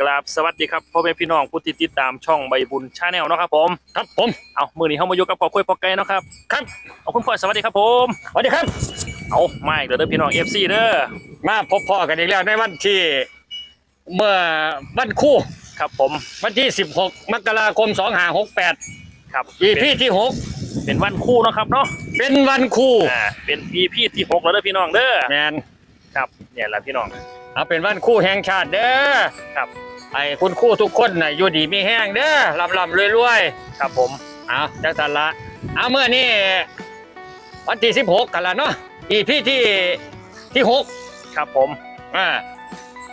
กราบสวัสดีครับพ่อแม่พี่น้องผู้ที่ติดตามช่องใบบุญชาแนลเนาะครับผมครับผมเอามือนี้เขามาอยู่กับพ่อคุยพ่อไก่เนาะครับครับเอาคุณพ่อสวัสดีครับผมสวัสดีครับ เอาไม่เด้อเด้อพี่น้องเอฟซีเด้อมาพบพ่อกันอีกแล้วในวันที่เมื่อวันคู่ ครับผมวันที่ 16 มกราคม 2568 ครับอีเป็นพีที่ เป็นวันคู่เนาะครับเนาะ6 เป็นวันคู่อ่าเป็นอีพีที่หกแล้วเด้อพี่น้องเด้อแมนครับเนี่ยแหละพี่น้อง เอาเป็นวันคู่แห่งชาติเด้อครับไอ้คุณคู่ทุกคนน่ะอยู่ดีมีแห้งเด้อลำลำรวยรวยครับผมๆเอาจังสันละเอาเมื่อนี้วันที่16กันละเนาะอีพีที่ที่6ครับผมอ่า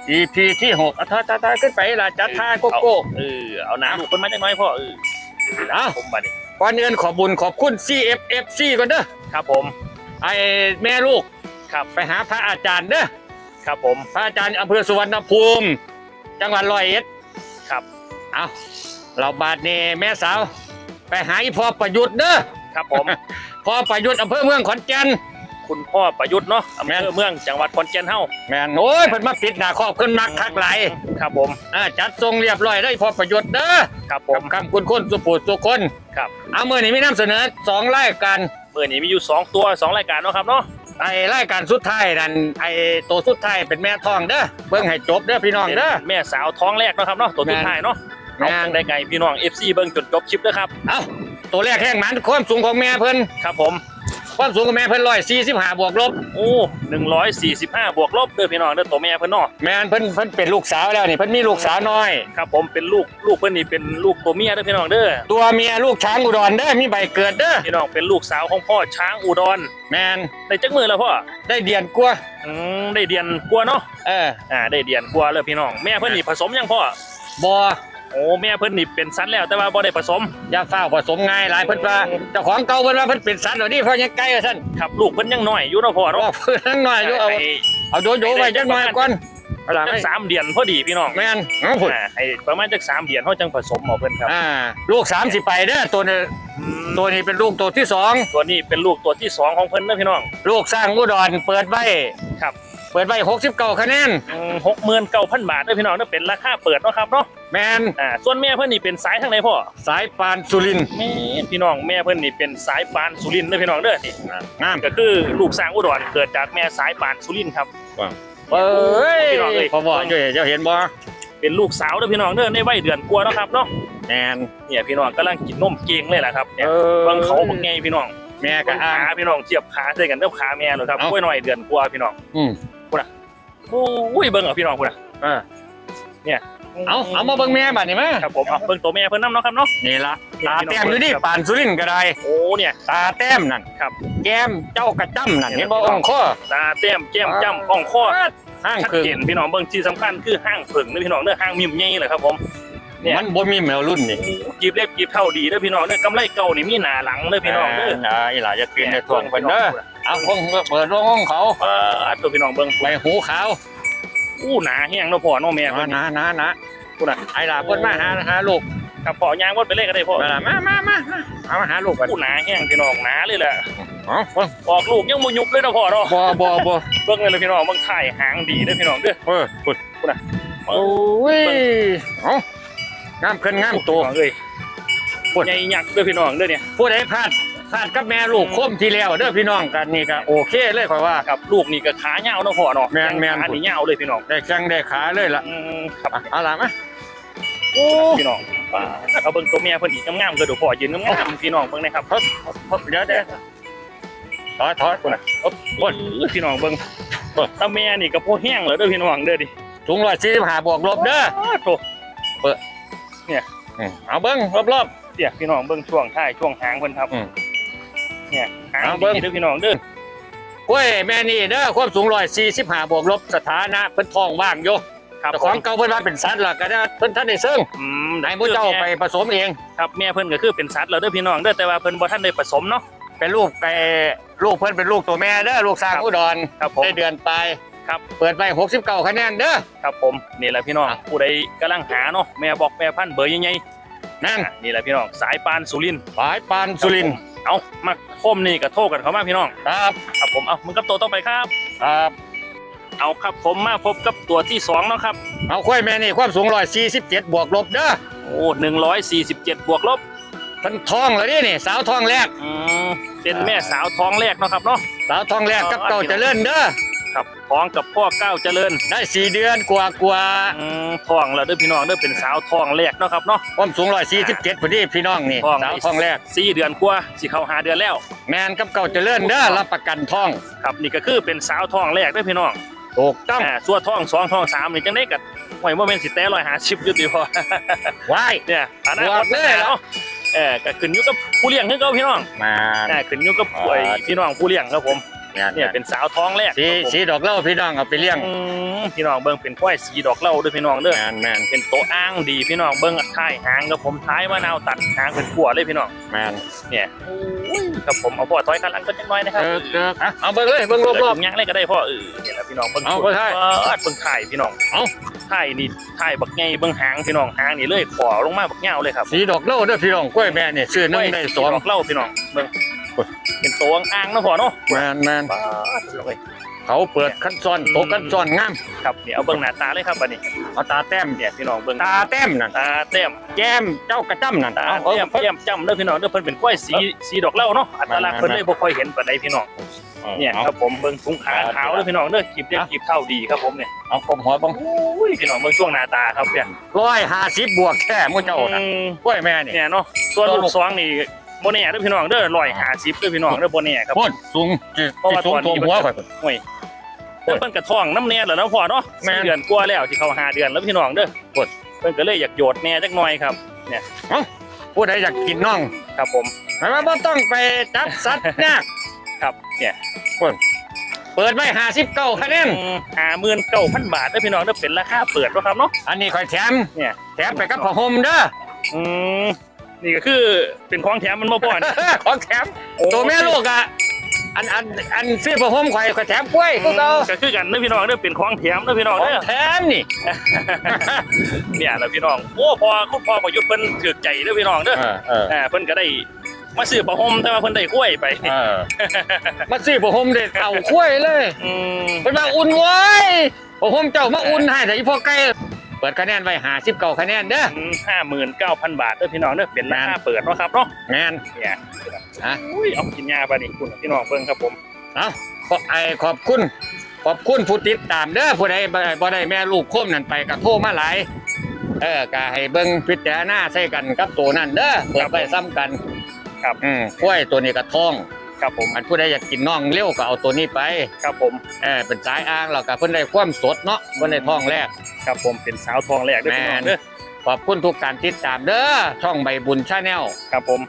EP ที่หกอะท่าท่าท่าขึ้นไปละจัดท่าโกโก้เออเอาน้ำลูกคนมาจังน้อยพ่อเออเอาผมบัดนี้ก่อนอื่นขอบุญขอบคุณ CFFC ก่อนเด้อครับผม ไอแม่ลูกครับไปหาพระอาจารย์เด้อ ครับผมพระอาจารย์อำเภอสุวรรณภูมิ จังหวัดร้อยเอ็ดครับเอาเราบาดนี่แม่สาว ไปหาอีพ่อประยุทธ์เด้อครับผม พ่อประยุทธ์อำเภอเมืองขอนแก่น คุณพ่อประยุทธ์เนาะอำแม่เภนอเมืองจังหวัดขอนแก่นเฮาแม่นโอ้ยเพิ่นมาปิดหน้าครอบขึ้นมักคักไหลายครับผมอ่าจัดทรงเรียบร้อยได้พ่อประยุทธ์เด้อครับผผมมคำคุณคนสุภูสุคนครับเอามือนี้มีนำเสนอสองรายการเมื่อนี้มีอยู่สองตัวสองรายการเนาะครับเนาะ ไอ้รายการสุดท้ายนั่นไอ้ตัวสุดท้ายเป็นแม่ทองเด้อเบิ่งให้จบเด้อพี่น้องเด้อ แม่สาวท้องแรกเนาะครับเนาะตัวสุดท้ายเนาะแม่น เอาได้ไงพี่น้อง FC เบิ่งจนจบคลิปเด้อครับ เอ้าตัวแรกแห้งหมันความสูงของแม่เพิ่นครับผม ความสูงของแม่เพิ่นร้อยสี่สิบห้าบวกลบ โอ้145บวกลบเด้อพี่น้องเด้อตัวแม่เพิ่นเนาะแม่นเพิ่นเพิ่นเป็นลูกสาวแล้วนี่เพิ่นมีลูกสาวน้อย ครับผมเป็นลูกลูกเพิ่นนี่เป็นลูกตัวเมียเด้อพี่น้องเด้อตัวเมียลูกช้างอุดรเด้อมีใบเกิดเด้อพี่น้องเป็นลูกสาวของพ่อช้างอุดรแม่นได้จักมือแล้วพ่อได้เดียนกลัวาอืมได้เดียนกลัวเนาะเอออ่าได้เดียนกลัวเลยพี่น้องแม่เพิ่นนี่ผสมยังพ่อบ่ โอ้แม่เพิ่นนี่เป็นสัตว์แล้วแต่ว่าบ่ได้ผสมอย่าฟ้าวผสมง่ายหลายเพิ่นว่าเจ้าของเก่าเพิ่นว่าเพิ่นเป็นสัตว์เหล่านี้เพราะยังไกลว่าซั่นครับลูกเพิ่นยังน้อยอยู่เนาะพ่อรอเนาะเพิ่นทั้งน้อยอยู่เอาให้เอาโยโย่ไว้จักหน่อยก่อนเอาล่ะจัไม่กสามเดือนพอดีพี่น้องแม่นเอาพุ่นอ่าให้ประมาณจักสามเดือนเขาจังผสมเอาเพิ่นครับอ่าลูกสามสิไปเด้อตัวนี้อืมตัวนี้เป็นลูกตัวที่สองตัวนี้เป็นลูกตัวที่สองของเพิ่นนะพี่น้อง ลูกสร้างอุดรเปิดไว้ครับ เปิดไว้หกสิบเก้าคะแนนหกหมื่นเก้าพันบาทนะพี่น้องนั่นเป็นราคาเปิดเนาะครับเนาะแมนอ่าส่วนแม่เพิ่นนี่เป็นสายทางไหนพ่อสายปานสุรินทร์แม่พี่น้องแม่เพิ่นนี่เป็นสายปานสุรินทร์นะพี่น้องเด้อนี่งามก็คือลูกสร้างอุดรเกิดจากแม่สายปานสุรินทร์ครับเอ้ยพี่น้องเอ้ยพอบอกอยู่เจ้าเห็นบ่เป็นลูกสาวเด้อพี่น้องเด้อในวัยเดือนกว่าเนาะครับเนาะแมนเนี่ยพี่น้องกำลังกินนมเก่งเลยแหละครับเนี่ยออเบิ่งเขาบักไงพี่น้องแม่ก็เบิ่งอ่าขานพี่น้องเทียบขาใส่กันเด้อขาแม่เลยครับเอ้ากล้วยน้อยเดือนกว่าพี่น้อง อืมโอ้ยเบิ่งเอาพี่น้องพุ่นน่ะเออเนี่ยเอาเอามาเบิ่งแม่บัดนี่มั้ยครับผมเอาเบิ่งตัวแม่เพิ่นนํเนาะครับเนาะนี่ละตาแต้มอยู่นี่ปานสุรินทร์ก็ได้โอ้เนี่ยตาแต้มนั่นครับแก้มเจ้ากระจ้ำนั่นเห็นบ่อ่องคอตาแต้มแก้มจ้ำอ่องคอห้างชัดคือเจนพี่น้องเบิ่งที่สำคัญคือห้างผึ่งนะพี่น้องเด้อห้างมิมใหญ่เลยครับผมเนี่ยมันบ่มีแมวรุ่นนี่จีบเล็บจีบเท่าดีเด้อพี่น้องเด้อกำไรเก่านี่มีหน้าหลังเด้อพี่น้องเด้ออ่าอีหล่าจะกินในทวงเพิ่นเด้อ เอาคงเปิดโรงของเขาเอออัดตัวพี่น้องเบิ่งใบหูขาวอู้หนาแห้งเนาะพ่อเนาะแม่เอาเพิ่นนะนะนะพูดน่ะไอ้หล่าเพิ่นมาหาหาลูกครับพ่อยางวัดไปเลยก็ได้พ่อมาล่ะมามามามาเอามาหาลูกกันอู้หนาแห้งพี่น้องหนาเลยแหละอ๋อเบิ่งออกลูกยังบ่ยุบเลยเนาะพ่อเนาะบ่บ่บ่เบิ่งเลยเลยพี่น้องเบิ่งถ่ายหางดีเด้อพี่น้องเด้อเออพุ่นพูดน่ะโอ้ยเอางามขึ้นงามตัวพี่น้องเอ้ยพูดใหญ่ยักษ์เด้อพี่น้องเด้อเนี่ยผู้ใดพลาด พลาดกับแม่ลูกคมที่แล้วเด้อพี่น้องกันนี่ก็โอเคเลยข่อยว่าครับลูกนี่ก็ขาเหี่ยวเนาะพ่อเนาะแม่นแม่นขานี่เหี่ยวเลยพี่น้องได้แข้งได้ขาเลยล่ะอืมครับอะเอาล่ะมาโอ้พี่น้องป้าเอาเบิ่งตัวเมียเพิ่นอีกงามๆก็ดูพ่อยืนงามๆพี่น้องเบิ่งนะครับทดทดเดี๋ยวเดี๋ยวถอยถอยพุ่นน่ะอ๊บพุ่นอื้อพี่น้องเบิ่งตาแม่นี่ก็พอแห้งแล้วเด้อพี่น้องเด้อดิสูง145บวกลบเด้อโตอืมเอาเบิ่งรอบเดี๋ยวพี่น้องเบิ่งช่วงท้ายช่วงหางเพิ่นครับอืม เนี่ยหางเอาเบิ่ดีงเด้อพี่น้องเด้อๆกล้วยแม่นี่เด้อความสูง145บวกลบสถานะเพิ่นท้องว่างอยู่ครับแต่ของเก่าเพิ่นว่าเป็นสัตว์ล่ะก็ได้เพิ่นท่านได้ซึ่งอืมให้ผู้เจ้าไปผสมเองครับแม่เพิ่นก็คือเป็นสัตว์แล้วเด้อพี่น้องเด้อแต่ว่าเพิ่นบ่ทันได้ผสมเนาะเป็นลูกไก่ลูกเพิ่นเป็นลูกตัวแม่เด้อลูกสร้างครับอุดรครับผมได้เดือนไปครับเปิดไป69คะแนนเด้อครับผมนี่แหละพี่น้องอะผู้ใดกำลังหาเนาะแม่บอกแม่พันธุ์เบอร์ใหญ่นั่นๆอะนี่แหละพี่น้องสายปานสุรินทร์สายปานสุรินทร์ เอามาโคมนี่ก็โทรกันเข้ามาพี่น้องครับครับผมเอามึงกับโตวต้องไปครับครับ เอาครับผมมาพบกับตัวที่สองเนาะครับ เอาค่อยแม่นี่ความสูงร้อยสี่สิบเจ็ดบวกลบเด้อโอ้หนึ่งร้อยสี่สิบเจ็ดบวกลบเพิ่นท้องแล้วนี่นี่สาวท้องแรกอืมเป็นแม่สาวท้องแรกเนาะครับเนาะสาวท้องแรกกับเก่าเจริญเด้อ ครับท้องกับพ่อเก้าวเจริญได้สี่เดือนกว่ากว่าอืมท้องแล้วเด้อพี่น้องเด้อเป็นสาวท้องแรกเนาะครับเนาะความสูงร้อยสี่สิบเจ็ดพอดีพี่น้องนี่ท้อง สาวท้องแรก สี่เดือนกว่าสิเข้าหาเดือนแล้ว แมนกับเก่าเจริญเด้อรับประกันท้องครับนี่ก็คือเป็นสาวท้องแรกเด้อพี่น้องถูกต้องอ่าส่วนท้องสองท้องสามนี่จังได้กับหอยโมเมนต์สิแต่ร้อยหาชิปอยู่ติพอว้าย เนี่ยฐานะบวกเลยเหรอเนาะเออก็ขึ้นอยู่กับผู้เลี้ยงคือเก่าพี่น้องมา อ่าขึ้นอยู่กับไอ้พี่น้องผู้เลี้ยงครับผม เนี่ยเนี่ยเป็นสาวท้องแรกสีครับผมสีดอกเหล้าพี่น้องเอาไปเลี้ยงอืมพี่น้องเบิ่งเป็นควายสีดอกเหล้าเด้วยพี่น้องเด้อแมนแมนเป็นโตะอ้างดีพี่น้องเบิ่งท้ายหางครับผมท้ายมะนาวตัดหางเป็นขั่วเลยพี่น้องแมนเนี่ยครับผมเอาพ่อถอยคันหลังก็จังน้อยนะครับเออเอออะเอาเบิ่งเลยเบิ่งรเออบอยังเลยก็ได้พ่อเออเนี่ยแหละพี่น้องเบิ่งเอาสไปวยถ่ายเออเบิ่งถ่ายพี่น้องเอาถ่ายนี่ถ่ายบักไงเบิ่งหางพี่น้องหางนี่เลยขอลงมาบักเหงาเลยครับๆสีดอกเหล้าเด้อพี่น้องกล้วยแม่นี่ซื้อหนึงได้สองดอกเหล้าพี่น้องเบิ่งเป็นโตวอ้างๆเนาะพ่อเนาะแมนแมนป๊าดเลยเขาเปิดขั้นซ้อนตกขั้นซ้อนงามครับเนี่ยเอาเบิ่งหน้าตาเลยครับบัดนี้เอาตาแต้มเนี่ยพี่น้องเบิ่งตาแต้มนั่นตาเต็มแก้มเจ้ากระจ้ำนั่นตาเอาเอาเต็มเอาเต็มจำเด้อพี่น้องเด้อเพิ่นเป็นกล้วยสีสีดอกเหล้าเนาะอัตลักษณ์เพิ่นเลยบ่ค่อยเห็นปานใดพี่น้องเนี่ยครับผมเบิ่งถุงขาขาวเด้อพี่น้องเด้อกีบเด็กกีบเท่าดีครับผมเนี่ยเอาผมหัวบังอุ้ยพี่น้องเบิ่งช่วงหน้าตาครับเนี่ยร้อยห้าสิบบวกแค่มู่เจ้าน่ะอืมกล้วยแม่นี่เนี่ยเนาะส่วนลูกสองนี่ บ่แน่เด้อพี่น้องเด้อ150เด้อพี่น้องเด้อบ่แน่ครับโคตรสูงจิเพราะว่าสูงตอนตัวนี้หัวข่อยห่วยเพิ่นเพิ่นกระท้องน้ำแน่แล้วเนาะพ่อเนาะแม่น สี่เดือนกว่าแล้วที่เขาหาเดือนแล้วพี่น้องเด้อโคตรเพิ่นก็เลยอยากโยดแน่จักหน่อยครับ ผู้ใดอยากกินน่องครับผม หมายว่าบ่ต้องไปจับสัตว์ยากครับเนี่ยเปิดไว้ห้าสิบเก้าคะแนนห้าหมื่นเก้าพันบาทเด้อพี่น้องเด้อเป็นราคาเปิดเนาะครับเนาะ อันนี้ข่อยแถมเนี่ย แถมไปกับผ้าห่มเด้ออืม นี่ก็คือเป็นของแถมมันบ่พอนะของแถมตัวแม่ลูกอะอันอันอันซื้อผ้าห่มข่อยข่อยแถมกล้วยพวกเราก็คือกันเด้อพี่น้องเด้อเป็นของแถมเด้อพี่น้องของเด้อแถมนี่เนี่ยแหละพี่น้องโอ้พอคุณพ่อประยุทธ์เพิ่นถือใจเด้อพี่น้องเด้อเออเอออ่าเพิ่นก็ได้มาซื้อผ้าห่มแต่ว่าเพิ่นได้กล้วยไปเออมาซื้อผ้าห่มเด็ดเอากล้วยเลยอืมเพิ่นมาอุ่นไว้ผ้าห่มเจ้ามาอุ่นให้แต่อีพ่อไก่เปิดคะแนนไว้ห้าสิบเก้าคะแนนเด้อห้าหมื่นเก้าพันบาทเด้อพี่น้องเด้อเป็นราคาเปิดเนาะครับเนาะแมนเนี่ยฮะอุ้ยเอากินยาไปนี่คุณพี่น้องเบิ่งครับผมเอาขอไอขอบคุณ ขอบคุณผู้ติดตามเด้อผู้ใดบ่บ่ได้แม่ลูกโคมนั่นไปกระโทรมาหลายเออก็ให้เบิ่งพิจารณาใส่กันกับตัวนั่นเด้อเปิดไปซ้ำกัน ครับอืมกล้วยตัวนี้กระท้อง ครับผมอันผู้ใดอยากกินน่องเร็วก็เอาตัวนี้ไปครับผมเออเป็นสายอ้างแล้วก็เพิ่นได้ความสดเนาะเพิ่นได้ท้องแรกครับผมเป็นสาวทองแรกเด้อพี่น้องเด้อขอบคุณทุกการติดตามเด้อช่องใบบุญชาแนลครับผม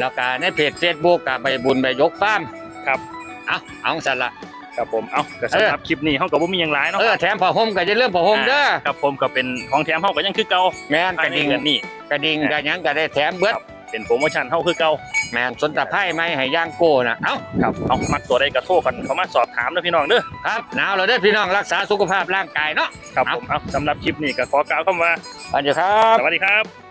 แล้วก็ในเพจ Facebook กับใบบุญใบยกฟาร์มครับ เอาเอาสั่นละ ครับผมเอาแต่สำหรับคลิปนี้เฮาก็บ่มีหยังหลายเนาะเออแถมผ้าห่มก็จะเริ่าลืมผ้าห่มเด้อครับผมก็เป็นของแถมเฮาก็ยังคือเก่าแม่นกภายระในดิ่งเดือนนี้ กระดิ่งกระหยังก็ได้แถมเบิดครับเป็นโปรโมชั่นเฮาคือเก่า แม่นสนตะไคร้ไหมให้ย่างโก้นะเอ้าครับเอามักตัวใดก็โทรกันเข้ามาสอบถามเด้อพี่น้องเด้อครับหนาวเราได้อพี่น้องรักษาสุขภาพร่างกายเนาะครับผมเอาสำหรับคลิปนี้ก็ขอกล่าวคำว่าสวัสดีครับ สวัสดีครับ